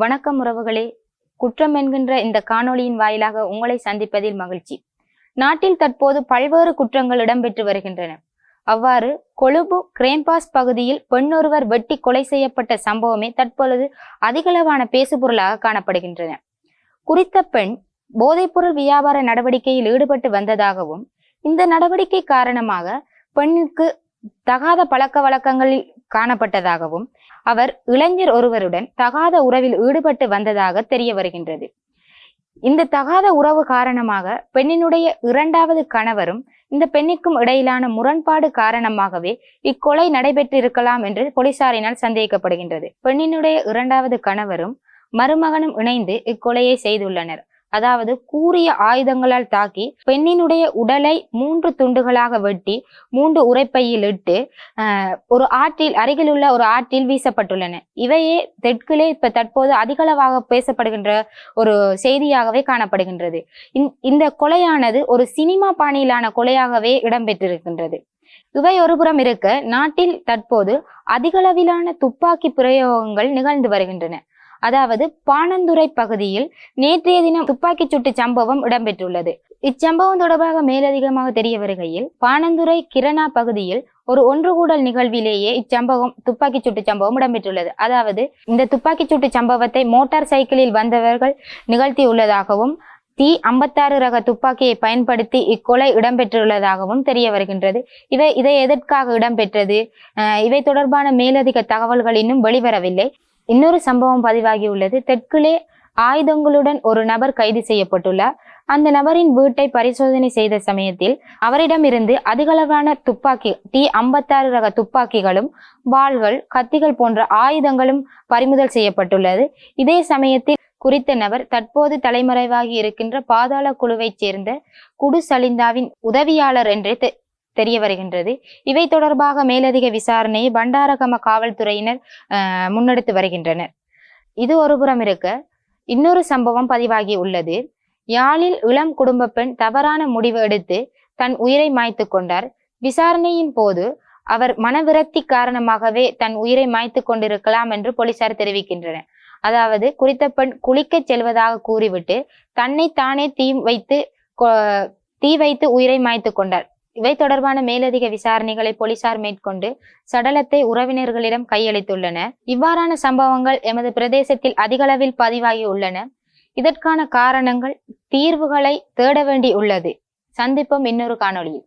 வணக்கம் உறவுகளே. குற்றம் என்கின்ற இந்த காணொளியின் வாயிலாக உங்களை சந்திப்பதில் மகிழ்ச்சி. நாட்டில் தற்போது பல்வேறு குற்றங்கள் இடம்பெற்று வருகின்றன. அவ்வாறு கொழும்பு கிரேம்பாஸ் பகுதியில் பெண்ணொருவர் வெட்டி கொலை செய்யப்பட்ட சம்பவமே தற்பொழுது அதிகளவான பேசுபொருளாக காணப்படுகின்றன. குறித்த பெண் போதைப்பொருள் வியாபார நடவடிக்கையில் ஈடுபட்டு வந்ததாகவும் இந்த நடவடிக்கை காரணமாக பெண்ணுக்கு தகாத பழக்க வழக்கங்களில் காணப்பட்டதாகவும் அவர் இளைஞர் ஒருவருடன் தகாத உறவில் ஈடுபட்டு வந்ததாக தெரிய வருகின்றது. இந்த தகாத உறவு காரணமாக பெண்ணினுடைய இரண்டாவது கணவரும் இந்த பெண்ணுக்கும் இடையிலான முரண்பாடு காரணமாகவே இக்கொலை நடைபெற்றிருக்கலாம் என்று போலீசாரினால் சந்தேகிக்கப்படுகின்றது பெண்ணினுடைய இரண்டாவது கணவரும் மருமகனும் இணைந்து இக்கொலையை செய்துள்ளனர். அதாவது கூறிய ஆயுதங்களால் தாக்கி பெண்ணினுடைய உடலை மூன்று துண்டுகளாக வெட்டி மூன்று உரைப்பையில் இட்டு ஒரு ஆற்றில் அருகிலுள்ள ஒரு ஆற்றில் வீசப்பட்டுள்ளன. இவையே தெற்கிலே இப்ப தற்போது அதிகளவாக பேசப்படுகின்ற ஒரு செய்தியாகவே காணப்படுகின்றது. இந்த கொலையானது ஒரு சினிமா பாணியிலான கொலையாகவே இடம்பெற்றிருக்கின்றது. இவை ஒருபுறம் இருக்க நாட்டில் தற்போது அதிகளவிலான துப்பாக்கி பிரயோகங்கள் நிகழ்ந்து வருகின்றன. அதாவது பாணந்துறை பகுதியில் நேற்றைய தினம் துப்பாக்கிச் சூட்டு சம்பவம் இடம்பெற்றுள்ளது. இச்சம்பவம் தொடர்பாக மேலதிகமாக தெரிய வருகையில் பாணந்துறை கிரணா பகுதியில் ஒரு ஒன்று கூடல் நிகழ்விலேயே இச்சம்பவம் துப்பாக்கிச் சூட்டு சம்பவம் இடம்பெற்றுள்ளது. அதாவது இந்த துப்பாக்கிச் சூட்டு சம்பவத்தை மோட்டார் சைக்கிளில் வந்தவர்கள் நிகழ்த்தியுள்ளதாகவும் டி ஐம்பத்தாறு ரக துப்பாக்கியை பயன்படுத்தி இக்கொலை இடம்பெற்றுள்ளதாகவும் தெரிய வருகின்றது இவை இதை எதற்காக இடம்பெற்றது? இவை தொடர்பான மேலதிக தகவல்கள் இன்னும் வெளிவரவில்லை. இன்னொரு சம்பவம் பதிவாகியுள்ளது தெற்குலே ஆயுதங்களுடன் ஒரு நபர் கைது செய்யப்பட்டுள்ளார். அந்த நபரின் வீட்டை பரிசோதனை செய்த சமயத்தில் அவரிடமிருந்து அதிகளவான துப்பாக்கி டி ஐம்பத்தாறு ரக துப்பாக்கிகளும் வாள்கள் கத்திகள் போன்ற ஆயுதங்களும் பறிமுதல் செய்யப்பட்டுள்ளது. இதே சமயத்தில் குறித்த நபர் தற்போது தலைமறைவாகி இருக்கின்ற பாதாள குழுவைச் சேர்ந்த குடு சலிந்தாவின் உதவியாளர் என்றே தெரிய வருகின்றது. இவை தொடர்பாக மேலதிக விசாரணையை பண்டாரகம காவல்துறையினர் அஹ், முன்னெடுத்து வருகின்றனர். இது ஒருபுறம் இருக்க இன்னொரு சம்பவம் பதிவாகி உள்ளது. யாழில் இளம் குடும்ப பெண் தவறான முடிவு எடுத்து தன் உயிரை மாய்த்து கொண்டார். விசாரணையின் போது அவர் மனவிரக்தி காரணமாகவே தன் உயிரை மாய்த்து கொண்டிருக்கலாம் என்று போலீசார் தெரிவிக்கின்றனர். அதாவது குறித்த பெண் குளிக்கச் செல்வதாக கூறிவிட்டு தன்னை தானே தீ வைத்து கொ- தீ வைத்து உயிரை மாய்த்து கொண்டார். இவை தொடர்பான மேலதிக விசாரணைகளை போலீசார் மேற்கொண்டு சடலத்தை உறவினர்களிடம் கையளித்துள்ளனர் இவ்வாறான சம்பவங்கள் எமது பிரதேசத்தில் அதிகளவில் பதிவாகி உள்ளன. இதற்கான காரணங்கள் தீர்வுகளை தேட வேண்டி உள்ளது. சந்திப்போம் இன்னொரு காணொளியில்.